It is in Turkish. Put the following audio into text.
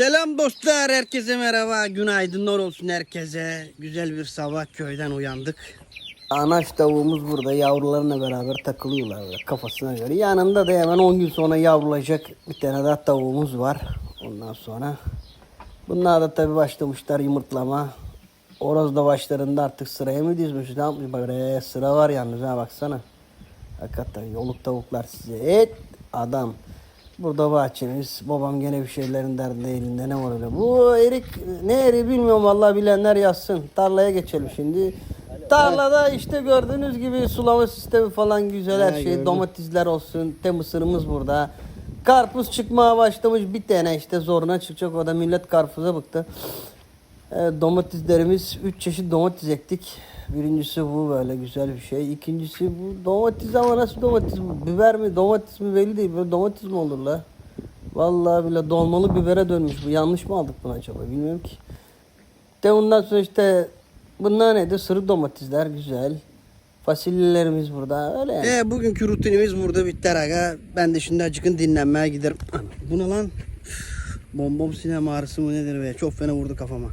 Selam dostlar, herkese merhaba. Günaydınlar olsun herkese. Güzel bir sabah köyden uyandık. Anaç tavuğumuz burada yavrularına beraber takılıyorlar böyle kafasına göre. Yanında da hemen 10 gün sonra yavrulayacak bir tane daha tavuğumuz var. Ondan sonra bunlar da tabii başlamışlar yumurtlama. Oroz da başlarında artık sıraya mı dizmiş? Ne yapmış? Böyle sıra var yalnız ha baksana. Hakikaten yoluk tavuklar size. Et adam. Burada bahçemiz. Babam gene bir şeylerin derdinde elinde ne var öyle. Bu erik ne eri bilmiyorum vallahi bilenler yazsın. Tarlaya geçelim şimdi. Tarlada işte gördüğünüz gibi sulama sistemi falan güzel her şey. Domatesler olsun. Te mısırımız burada. Karpuz çıkmaya başlamış bir tane işte zoruna çıkacak. O da millet karpuza bıktı. E, domateslerimiz 3 çeşit domates ektik. Birincisi bu böyle güzel bir şey. İkincisi bu domates ama nasıl domates? Biber mi domates mi belli değil. Böyle domates mi olur la? Vallahi bile dolmalık bibere dönmüş bu. Yanlış mı aldık bunu acaba bilmiyorum ki. De ondan sonra işte bunlar neydi? Sırık domatesler güzel. Fasulyelerimiz burada öyle yani. E, bugünkü rutinimiz burada bitti aga. Ben de şimdi acıkın dinlenmeye giderim. Bu ne lan? Bombom sinema ağrısı mı nedir be? Çok fena vurdu kafama.